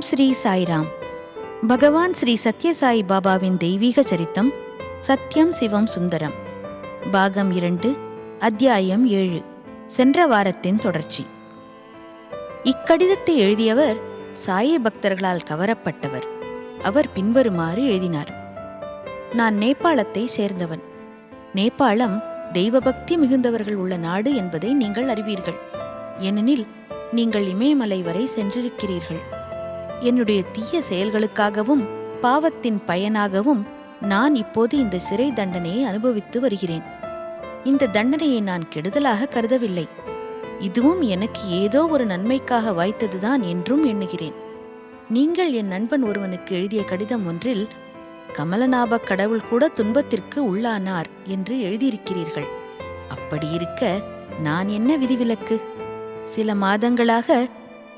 ஓம் ஸ்ரீ சாய்ராம். பகவான் ஸ்ரீ சத்யசாய் பாபாவின் தெய்வீக சரித்தம் சத்யம் சிவம் சுந்தரம். பாகம் இரண்டு அத்தியாயம் ஏழு சென்ற வாரத்தின் தொடர்ச்சி. இக்கடிதத்தை எழுதியவர் சாயி பக்தர்களால் கவரப்பட்டவர். அவர் பின்வருமாறு எழுதினார். நான் நேபாளத்தை சேர்ந்தவன். நேபாளம் தெய்வபக்தி மிகுந்தவர்கள் உள்ள நாடு என்பதை நீங்கள் அறிவீர்கள். ஏனெனில் நீங்கள் இமயமலை வரை சென்றிருக்கிறீர்கள். என்னுடைய தீய செயல்களுக்காகவும் பாவத்தின் பயனாகவும் நான் இப்போது இந்த சிறை தண்டனையை அனுபவித்து வருகிறேன். இந்த தண்டனையை நான் கெடுதலாக கருதவில்லை. இதுவும் எனக்கு ஏதோ ஒரு நன்மைக்காக வாய்த்ததுதான் என்றும் எண்ணுகிறேன். நீங்கள் என் நண்பன் ஒருவனுக்கு எழுதிய கடிதம் ஒன்றில் கமலநாப கடவுள் கூட துன்பத்திற்கு உள்ளானார் என்று எழுதியிருக்கிறீர்கள். அப்படி இருக்க நான் என்ன விதிவிலக்கு? சில மாதங்களாக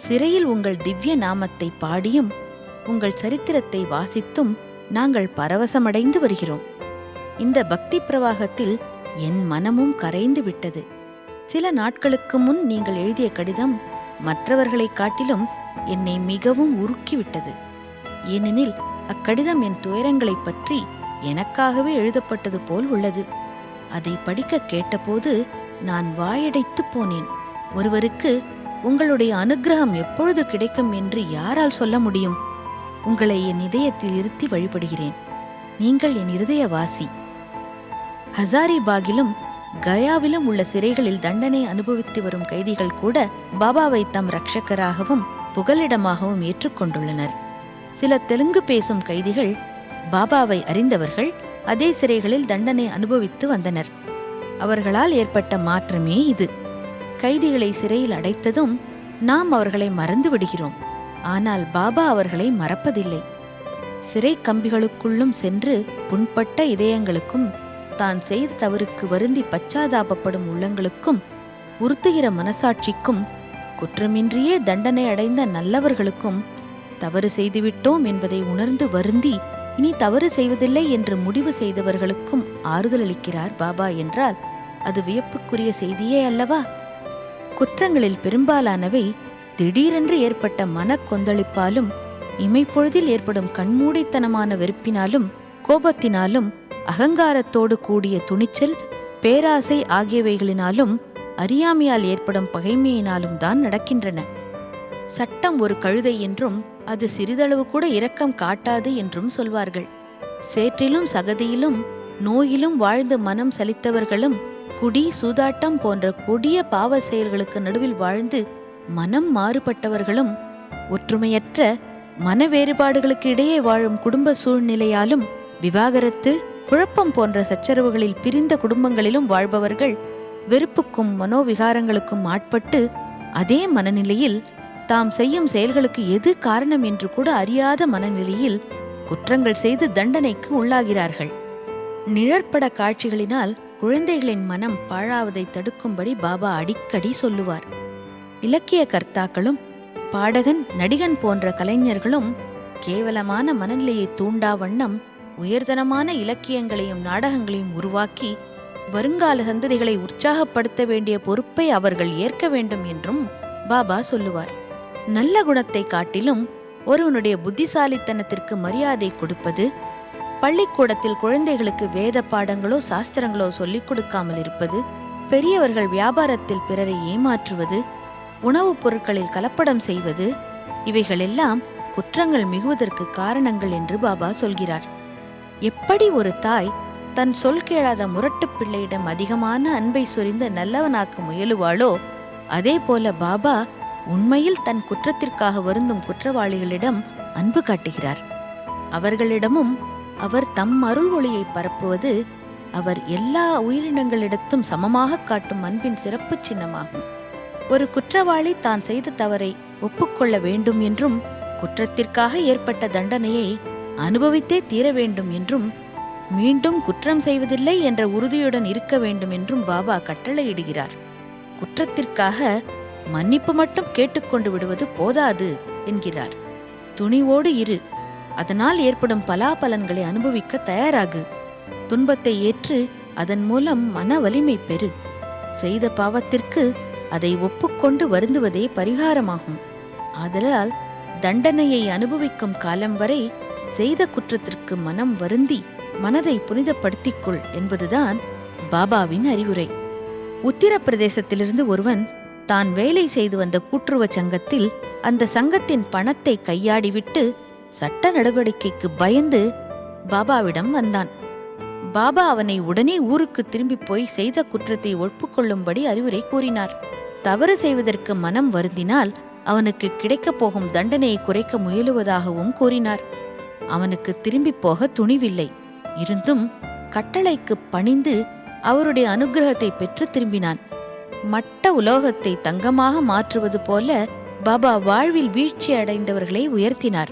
சிறையில் உங்கள் திவ்ய நாமத்தை பாடியும் உங்கள் சரித்திரத்தை வாசித்தும் நாங்கள் பரவசமடைந்து வருகிறோம். இந்த பக்தி பிரவாகத்தில் என் மனமும் கரைந்து விட்டது. சில நாட்களுக்கு முன் நீங்கள் எழுதிய கடிதம் மற்றவர்களைக் காட்டிலும் என்னை மிகவும் உருக்கிவிட்டது ஏனெனில் அக்கடிதம் என் துயரங்களைப் பற்றி எனக்காகவே எழுதப்பட்டது போல் உள்ளது. அதை படிக்க கேட்டபோது நான் வாயடைத்துப் போனேன். ஒருவருக்கு உங்களுடைய அனுக்கிரகம் எப்பொழுது கிடைக்கும் என்று யாரால் சொல்ல முடியும்? உங்களை என் இதயத்தில் இருத்தி வழிபடுகிறேன். நீங்கள் என் இருதயவாசி. ஹசாரிபாகிலும் கயாவிலும் உள்ள சிறைகளில் தண்டனை அனுபவித்து வரும் கைதிகள் கூட பாபாவை தம் ரட்சகராகவும் புகலிடமாகவும் ஏற்றுக்கொண்டுள்ளனர். சில தெலுங்கு பேசும் கைதிகள் பாபாவை அறிந்தவர்கள் அதே சிறைகளில் தண்டனை அனுபவித்து வந்தனர். அவர்களால் ஏற்பட்ட மாற்றமே இது. கைதிகளை சிறையில் அடைத்ததும் நாம் அவர்களை மறந்து விடுகிறோம். ஆனால் பாபா அவர்களை மறப்பதில்லை. சிறை கம்பிகளுக்குள்ளும் சென்று புண்பட்ட இதயங்களுக்கும் தான் செய்த தவறுக்கு வருந்தி பச்சாதாபப்படும் உள்ளங்களுக்கும் உறுத்துகிற மனசாட்சிக்கும் குற்றமின்றியே தண்டனை அடைந்த நல்லவர்களுக்கும் தவறு செய்துவிட்டோம் என்பதை உணர்ந்து வருந்தி இனி தவறு செய்வதில்லை என்று முடிவு செய்தவர்களுக்கும் ஆறுதல் அளிக்கிறார் பாபா என்றால் அது வியப்புக்குரிய செய்தியே அல்லவா? குற்றங்களில் பெரும்பாலானவை திடீரென்று ஏற்பட்ட மனக்கொந்தளிப்பாலும் இமைப்பொழுதில் ஏற்படும் கண்மூடித்தனமான வெறுப்பினாலும் கோபத்தினாலும் அகங்காரத்தோடு கூடிய துணிச்சல் பேராசை ஆகியவைகளினாலும் அறியாமையால் ஏற்படும் பகைமையினாலும் தான் நடக்கின்றன. சட்டம் ஒரு கழுதை என்றும் அது சிறிதளவு கூட இரக்கம் காட்டாது என்றும் சொல்வார்கள். சேற்றிலும் சகதியிலும் நோயிலும் வாழ்ந்து மனம் சலித்தவர்களும் குடி சூதாட்டம் போன்ற கொடிய பாவ செயல்களுக்கு நடுவில் வாழ்ந்து மனம் மாறுபட்டவர்களும் ஒற்றுமையற்ற மன வேறுபாடுகளுக்கு இடையே வாழும் குடும்ப சூழ்நிலையாலும் விவாகரத்து குழப்பம் போன்ற சச்சரவுகளில் பிரிந்த குடும்பங்களிலும் வாழ்பவர்கள் வெறுப்புக்கும் மனோவிகாரங்களுக்கும் ஆட்பட்டு அதே மனநிலையில் தாம் செய்யும் செயல்களுக்கு எது காரணம் என்று கூட அறியாத மனநிலையில் குற்றங்கள் செய்து தண்டனைக்கு உள்ளாகிறார்கள். நிழற்பட காட்சிகளினால் குழந்தைகளின் மனம் பாழாவதை தடுக்கும்படி பாபா அடிக்கடி சொல்லுவார். இலக்கிய கர்த்தாக்களும் பாடகன் நடிகன் போன்ற கலைஞர்களும் கேவலமான மனநிலையை தூண்டா வண்ணம் உயர்தனமான இலக்கியங்களையும் நாடகங்களையும் உருவாக்கி வருங்கால சந்ததிகளை உற்சாகப்படுத்த வேண்டிய பொறுப்பை அவர்கள் ஏற்க வேண்டும் என்றும் பாபா சொல்லுவார். நல்ல குணத்தை காட்டிலும் ஒருவனுடைய புத்திசாலித்தனத்திற்கு மரியாதை கொடுப்பது பள்ளிக்கூடத்தில் குழந்தைகளுக்கு வேத பாடங்களோ சாஸ்திரங்களோ சொல்லிக் கொடுக்காமல் இருப்பது பெரியவர்கள் வியாபாரத்தில் பிறரை ஏமாற்றுவது உணவுப் பொருட்களில் கலப்படம் செய்வது இவைகளெல்லாம் குற்றங்கள் மிகுவதற்கு காரணங்கள் என்று பாபா சொல்கிறார். எப்படி ஒரு தாய் தன் சொல் கேளாத முரட்டுப் பிள்ளையிடம் அதிகமான அன்பை சொரிந்த நல்லவனாக்க முயலுவாளோ அதே போல பாபா உண்மையில் தன் குற்றத்திற்காக வருந்தும் குற்றவாளிகளிடம் அன்பு காட்டுகிறார். அவர்களிடமும் அவர் தம் அருள் ஒளியை பரப்புவது அவர் எல்லா உயிரினங்களிடத்தும் சமமாக காட்டும் அன்பின் சிறப்பு சின்னமாகும். ஒரு குற்றவாளி தான் செய்த தவறை ஒப்புக்கொள்ள வேண்டும் என்றும் குற்றத்திற்காக ஏற்பட்ட தண்டனையை அனுபவித்தே தீர வேண்டும் என்றும் மீண்டும் குற்றம் செய்வதில்லை என்ற உறுதியுடன் இருக்க வேண்டும் என்றும் பாபா கட்டளையிடுகிறார். குற்றத்திற்காக மன்னிப்பு மட்டும் கேட்டுக்கொண்டு விடுவது போதாது என்கிறார். துணிவோடு இரு. அதனால் ஏற்படும் பலாபலன்களை அனுபவிக்க தயாராகு. துன்பத்தை ஏற்று அதன் மூலம் மன வலிமை பெறு. செய்த பாவத்திற்கு அதை ஒப்புக்கொண்டு வருந்துவதே பரிகாரமாகும். ஆதலால் தண்டனையை அனுபவிக்கும் காலம் வரை செய்த குற்றத்திற்கு மனம் வருந்தி மனதை புனிதப்படுத்திக் கொள் என்பதுதான் பாபாவின் அறிவுரை. உத்தரப்பிரதேசத்திலிருந்து ஒருவன் தான் வேலை செய்து வந்த கூட்டுறவு சங்கத்தில் அந்த சங்கத்தின் பணத்தை கையாடிவிட்டு சட்ட நடவடிக்கைக்கு பயந்து பாபாவிடம் வந்தான். பாபா அவனை உடனே ஊருக்கு திரும்பிப் போய் செய்த குற்றத்தை ஒப்புக்கொள்ளும்படி அறிவுரை கூறினார். தவறு செய்வதற்கு மனம் வருந்தினால் அவனுக்கு கிடைக்கப் போகும் தண்டனையை குறைக்க முயலுவதாகவும் கூறினார். அவனுக்கு திரும்பிப் போக துணிவில்லை. இருந்தும் கட்டளைக்கு பணிந்து அவருடைய அனுகிரகத்தை பெற்று திரும்பினான். மட்ட உலோகத்தை தங்கமாக மாற்றுவது போல பாபா வாழ்வில் வீழ்ச்சி அடைந்தவர்களை உயர்த்தினார்.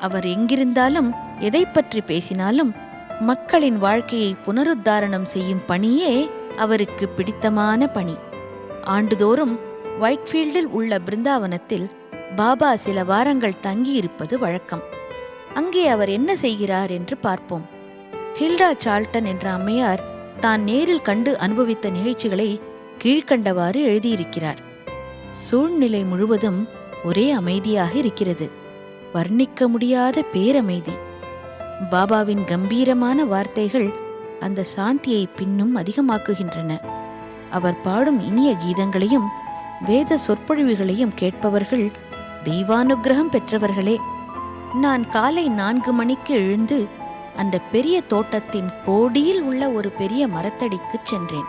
அவர் எங்கிருந்தாலும் எதை பற்றி பேசினாலும் மக்களின் வாழ்க்கையை புனருத்தாரணம் செய்யும் பணியே அவருக்கு பிடித்தமான பணி. ஆண்டுதோறும் ஒயிட்ஃபீல்டில் உள்ள பிருந்தாவனத்தில் பாபா சில வாரங்கள் தங்கியிருப்பது வழக்கம். அங்கே அவர் என்ன செய்கிறார் என்று பார்ப்போம். ஹில்டா சால்டன் என்ற அம்மையார் தான் நேரில் கண்டு அனுபவித்த நிகழ்ச்சிகளை கீழ்க்கண்டவாறு எழுதியிருக்கிறார். சூழ்நிலை முழுவதும் ஒரே அமைதியாக இருக்கிறது. வர்ணிக்க முடியாத பேரமைதி. பாபாவின் கம்பீரமான வார்த்தைகள் அந்த சாந்தியை பின்னும் அதிகமாக்குகின்றன. அவர் பாடும் இனிய கீதங்களையும் வேத சொற்பொழிவுகளையும் கேட்பவர்கள் தெய்வானுக்கிரகம் பெற்றவர்களே. நான் காலை நான்கு மணிக்கு எழுந்து அந்த பெரிய தோட்டத்தின் கோடியில் உள்ள ஒரு பெரிய மரத்தடிக்குச் சென்றேன்.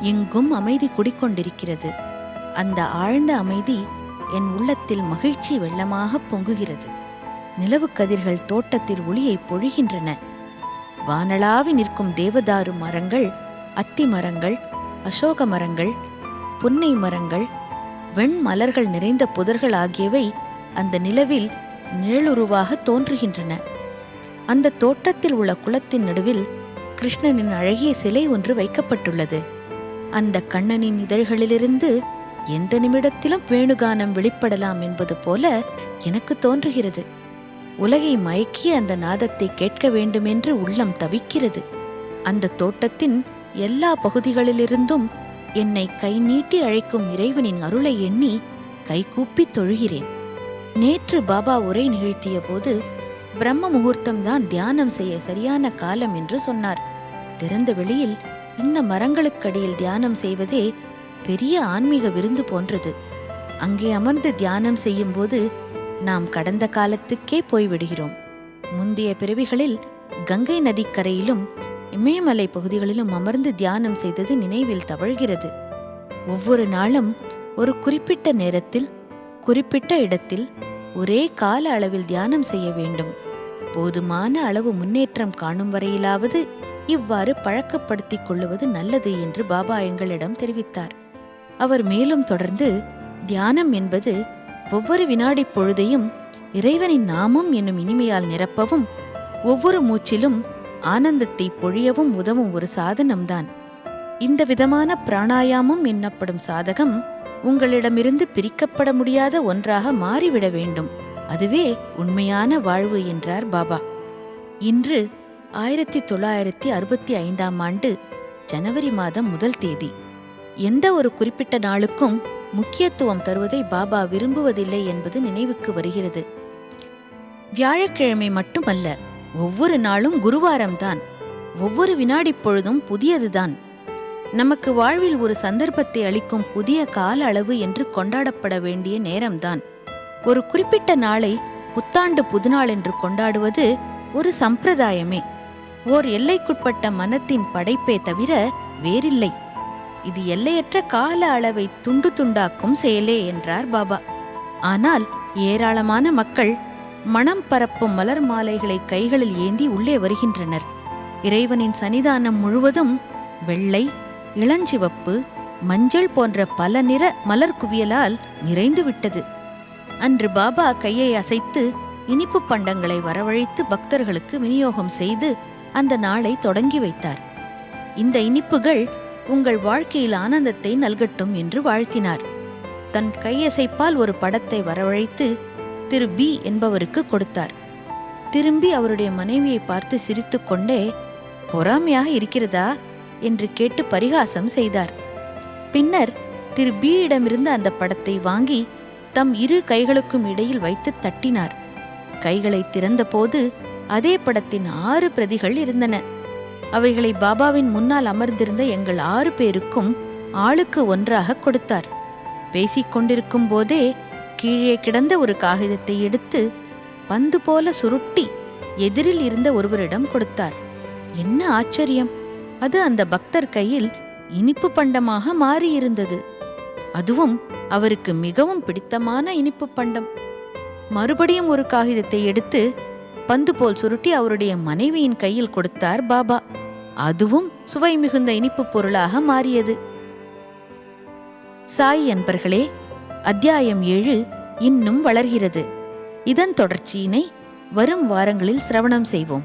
எங்கும் அமைதி குடிக்கொண்டிருக்கிறது. அந்த ஆழ்ந்த அமைதி என் உள்ளத்தில் மகிழ்ச்சி வெள்ளமாக பொங்குகிறது. நிலவு கதிர்கள் தோட்டத்தில் ஒளியை பொழிகின்றன. வானளாவி நிற்கும் தேவதாரு மரங்கள் அத்தி மரங்கள் அசோக மரங்கள் புன்னை மரங்கள் வெண்மலர்கள் நிறைந்த புதர்கள் ஆகியவை அந்த நிலவில் நிழலுருவாக தோன்றுகின்றன. அந்த தோட்டத்தில் உள்ள குளத்தின் நடுவில் கிருஷ்ணனின் அழகிய சிலை ஒன்று வைக்கப்பட்டுள்ளது. அந்த கண்ணனின் இதழ்களிலிருந்து எந்த நிமிடத்திலும் வேணுகானம் வெளிப்படலாம் என்பது போல எனக்கு தோன்றுகிறது. உலகை மயக்கிய அந்த நாதத்தை கேட்க வேண்டுமென்று உள்ளம் தவிக்கிறது. அந்த தோட்டத்தின் எல்லா பகுதிகளிலிருந்தும் என்னை கை நீட்டி அழைக்கும் இறைவனின் அருளை எண்ணி கைகூப்பித் தொழுகிறேன். நேற்று பாபா உரை நிகழ்த்திய போது பிரம்ம முகூர்த்தம்தான் தியானம் செய்ய சரியான காலம் என்று சொன்னார். திறந்த வெளியில் இந்த மரங்களுக்கடியில் தியானம் செய்வதே பெரிய ஆன்மீக விருந்து போன்றது. அங்கே அமர்ந்து தியானம் செய்யும்போது நாம் கடந்த காலத்துக்கே போய்விடுகிறோம். முந்தைய பிறவிகளில் கங்கை நதிக்கரையிலும் இமயமலை பகுதிகளிலும் அமர்ந்து தியானம் செய்தது நினைவில் தவழ்கிறது. ஒவ்வொரு நாளும் ஒரு குறிப்பிட்ட நேரத்தில் குறிப்பிட்ட இடத்தில் ஒரே கால அளவில் தியானம் செய்ய வேண்டும். போதுமான அளவு முன்னேற்றம் காணும் வரையிலாவது இவ்வாறு பழக்கப்படுத்திக் கொள்ளுவது நல்லது என்று பாபா எங்களிடம் தெரிவித்தார். அவர் மேலும் தொடர்ந்து தியானம் என்பது ஒவ்வொரு வினாடி பொழுதையும் இறைவனின் நாமம் என்னும் இனிமையால் நிரப்பவும் ஒவ்வொரு மூச்சிலும் ஆனந்தத்தை பொழியவும் உதவும் ஒரு சாதனம்தான். இந்த விதமான பிராணாயாமம் என்னப்படும் சாதகம் உங்களிடமிருந்து பிரிக்கப்பட முடியாத ஒன்றாக மாறிவிட வேண்டும். அதுவே உண்மையான வாழ்வு என்றார் பாபா. இன்று ஆயிரத்தி தொள்ளாயிரத்தி அறுபத்தி ஐந்தாம் ஆண்டு ஜனவரி மாதம் முதல் தேதி. எந்த ஒரு குறிப்பிட்ட நாளுக்கும் முக்கியத்துவம் தருவதை பாபா விரும்புவதில்லை என்பது நினைவுக்கு வருகிறது. வியாழக்கிழமை மட்டுமல்ல ஒவ்வொரு நாளும் குருவாரம்தான். ஒவ்வொரு வினாடி பொழுதும் புதியதுதான். நமக்கு வாழ்வில் ஒரு சந்தர்ப்பத்தை அளிக்கும் புதிய கால அளவு என்று கொண்டாடப்பட வேண்டிய நேரம்தான். ஒரு குறிப்பிட்ட நாளை புத்தாண்டு புதுநாள் என்று கொண்டாடுவது ஒரு சம்பிரதாயமே. ஓர் எல்லைக்குட்பட்ட மனத்தின் படைப்பே தவிர வேறில்லை. இது எல்லையற்ற கால அளவை துண்டு துண்டாக்கும் செயலே என்றார் பாபா. ஆனால் ஏராளமான மக்கள் மனம் பரப்பும் மலர் மாலைகளை கைகளில் ஏந்தி உள்ளே வருகின்றனர். இறைவனின் சன்னிதானம் முழுவதும் வெள்ளை இளஞ்சிவப்பு மஞ்சள் போன்ற பல நிற மலர் குவியலால் நிறைந்து விட்டது. அன்று பாபா கையை அசைத்து இனிப்பு பண்டங்களை வரவழைத்து பக்தர்களுக்கு விநியோகம் செய்து அந்த நாளை தொடங்கி வைத்தார். இந்த இனிப்புகள் உங்கள் வாழ்க்கையில் ஆனந்தத்தை நல்கட்டும் என்று வாழ்த்தினார். தன் கையசைப்பால் ஒரு படத்தை வரவழைத்து திரு பி என்பவருக்கு கொடுத்தார். திரும்பி அவருடைய மனைவியை பார்த்து சிரித்துக்கொண்டே பொறாமையாக இருக்கிறதா? என்று கேட்டு பரிகாசம் செய்தார். பின்னர் திரு பியிடமிருந்து அந்த படத்தை வாங்கி தம் இரு கைகளுக்கும் இடையில் வைத்து தட்டினார். கைகளை திறந்தபோது அதே படத்தின் ஆறு பிரதிகள் இருந்தன. அவைகளை பாபாவின் முன்னால் அமர்ந்திருந்த எங்கள் ஆறு பேருக்கும் ஆளுக்கு ஒன்றாக கொடுத்தார். பேசிக் கொண்டிருக்கும் போதே கீழே கிடந்த ஒரு காகிதத்தை எடுத்து பந்து போல சுருட்டி எதிரில் இருந்த ஒருவரிடம் கொடுத்தார். என்ன ஆச்சரியம்! அது அந்த பக்தர் கையில் இனிப்பு பண்டமாக மாறியிருந்தது. அதுவும் அவருக்கு மிகவும் பிடித்தமான இனிப்பு பண்டம். மறுபடியும் ஒரு காகிதத்தை எடுத்து பந்து போல் சுருட்டி அவருடைய மனைவியின் கையில் கொடுத்தார் பாபா. அதுவும் சுவை மிகுந்த இனிப்புப் பொருளாக மாறியது. சாய் அன்பர்களே அத்தியாயம் ஏழு இன்னும் வளர்கிறது. இதன் தொடர்ச்சியினை வரும் வாரங்களில் சிரவணம் செய்வோம்.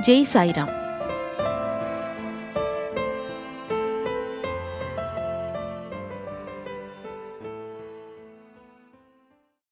ஜெய் சாய்ராம்.